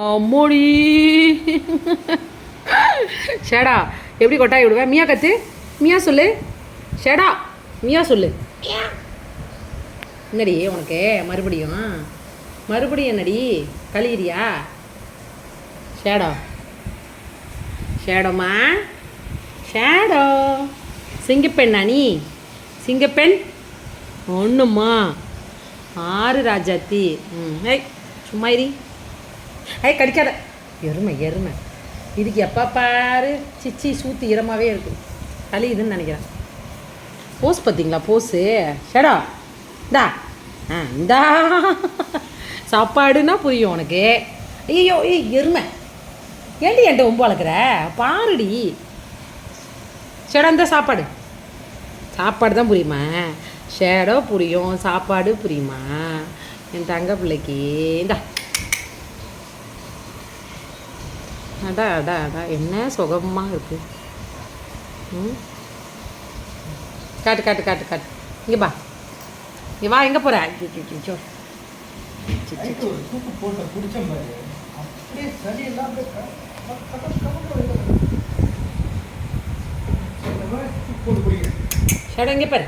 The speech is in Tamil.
அம்மோடி ஷேடா எப்படி கொட்டாய் விடுவேன் மியா கத்து. மியா சொல்லு. ஷேடா மியா சொல்லு. என்னடி உனக்கு? மறுபடியும்? மறுபடியும் என்னடி? கழுகிறியா? ஷேடோ. ஷேடோமா ஷேடோ. சிங்கப்பெண்ணா நீ? சிங்கப்பெண்? ஒன்றுமா ஆறு ராஜாத்தி. ம் ஏய் சும்மா இரி. ஏய் கடிக்காத. எருமை எருமை. இதுக்கு எப்போ பாரு சிச்சி சூத்து ஈரமாகவே இருக்கு. கழியுதுன்னு நினைக்கிறேன். போஸ் பார்த்தீங்களா? போஸு ஷடா இந்தா. ஆ இந்தா. சாப்பாடுன்னா புரியும் உனக்கு. ஐயோ ஏய் எருமை. ஏண்டி என்கிட்ட ஒம்பு வளர்க்குற? பாருடி. ஷேடா இந்த சாப்பாடு. சாப்பாடு தான் புரியுமா? ஷேடோ புரியும் சாப்பாடு புரியுமா? என் தங்க பிள்ளைக்கு. இந்தா. அடா அடா அடா என்ன சுகமாக இருக்கு? ம்? காட்டு காட்டு காட்டு காட்டு. இங்கே பா இங்கே வா எங்கே போகிற நைட்டு ஒரு சூப்பு போட்ட இங்கே பாரு.